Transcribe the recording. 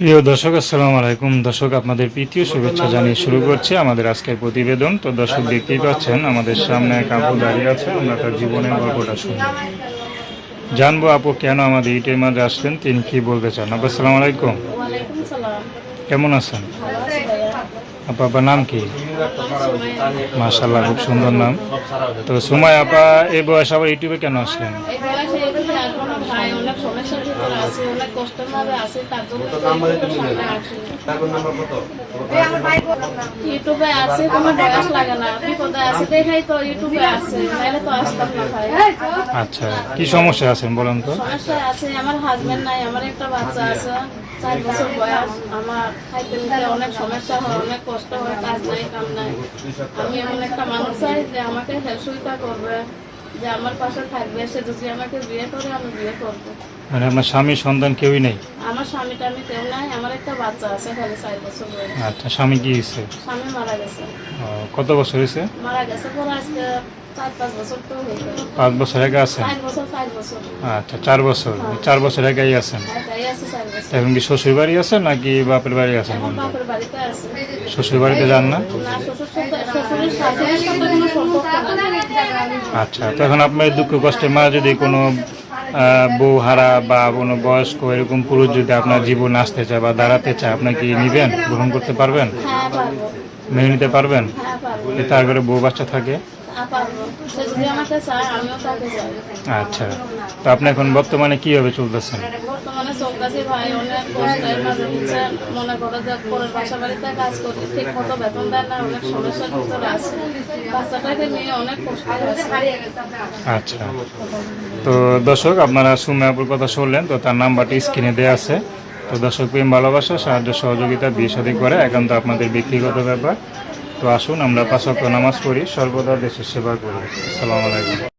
প্রিয় দর্শক, আসসালাম আলাইকুম। দর্শক, আপনাদের প্রীতীয় শুভেচ্ছা জানিয়ে শুরু করছি আমাদের আজকের প্রতিবেদন। তো দর্শক, দেখতেই পাচ্ছেন, আমাদের সামনে এক আপু দাঁড়িয়ে আছে আমরা তার জীবনের গল্পটা শুনি জানব আপু, কেন আমাদের ইটের মাঝে আসলেন তিনি কি বলতে চান? আপু, আসসালামু আলাইকুম। কেমন আছেন? আপনার নাম কি। মাশাল্লাহ খুব সুন্দর নাম। তো সময় আপা এই বয়স আবার ইউটিউবে কেন আসলেন। ইউটিউবে আছে কোনো বয়স লাগে না বিপদে আছে দেখাই তো ইউটিউবে আছে নাহলে তো আসতাম না ভাই। আচ্ছা কি সমস্যা আছেন বলেন তো? সমস্যা আছে আমার হাজবেন্ড নাই আমার একটা বাচ্চা আছে চার বছর বয়স আমার অনেক সমস্যা হয় অনেক কষ্ট হয় কাজ নাই কাম নাই। আমি এমন একটা মানুষ চাই যে আমাকে হেল্প করবে যে আমার পাশে থাকবে সে যদি আমাকে বিয়ে করে আমি বিয়ে করব। মানে স্বামী সন্তান কেউই নেই? আমার স্বামীটা আমি কেউ নাই আমার একটা বাচ্চা আছে খালি চার বছর বয়স। আচ্ছা স্বামী কি হয়েছে? স্বামী মারা গেছে। কত বছর হয়েছে? মারা গেছে পরে আজকে পাঁচ বছর তো হয়ে পাঁচ বছর আগে আছেন? আচ্ছা চার বছর চার বছর আগেই আছেন? এখন কি শ্বশুর বাড়ি আছেন নাকি বাপের বাড়ি আছেন শ্বশুর বাড়িতে যান না? আচ্ছা তো এখন আপনার দুঃখ কষ্টের মাঝে যদি কোনো বউ হারা বা কোনো বয়স্ক এরকম পুরুষ যদি আপনার জীবন আসতে চায় বা দাঁড়াতে চায় আপনার কি নিবেন? গ্রহণ করতে পারবেন? হ্যাঁ মেনে নিতে পারবেন? হ্যাঁ পারব। তার ঘরে বউ বাচ্চা থাকে? হ্যাঁ আচ্ছা তো আপনি এখন বর্তমানে কীভাবে চলতেছেন? চলতেছি ভাই, অনেক কষ্টের মাঝে হচ্ছে, মনে করো যে পরের বাসা বাড়িতে কাজ করি, ঠিক মতো বেতন দেয় না, অনেক সমস্যার ভিতরে আছে। বাচ্চাটাকে নিয়ে অনেক কষ্ট আচ্ছা। তো দর্শক, আপনারা সুমিয়াপুর কথা শুনলেন, তো তার নাম্বারটি স্ক্রিনে দেওয়া আছে। তো দর্শক, প্রেম, ভালোবাসা, সাহায্য, সহযোগিতা, বিয়ে সাথে করে একান্ত আপনাদের ব্যক্তিগত ব্যাপার। তো আসুন, আমরা পাঁচ ওয়াক্ত নামাজ পড়ি, সর্বদা দেশের সেবা করি। আসসালামু আলাইকুম।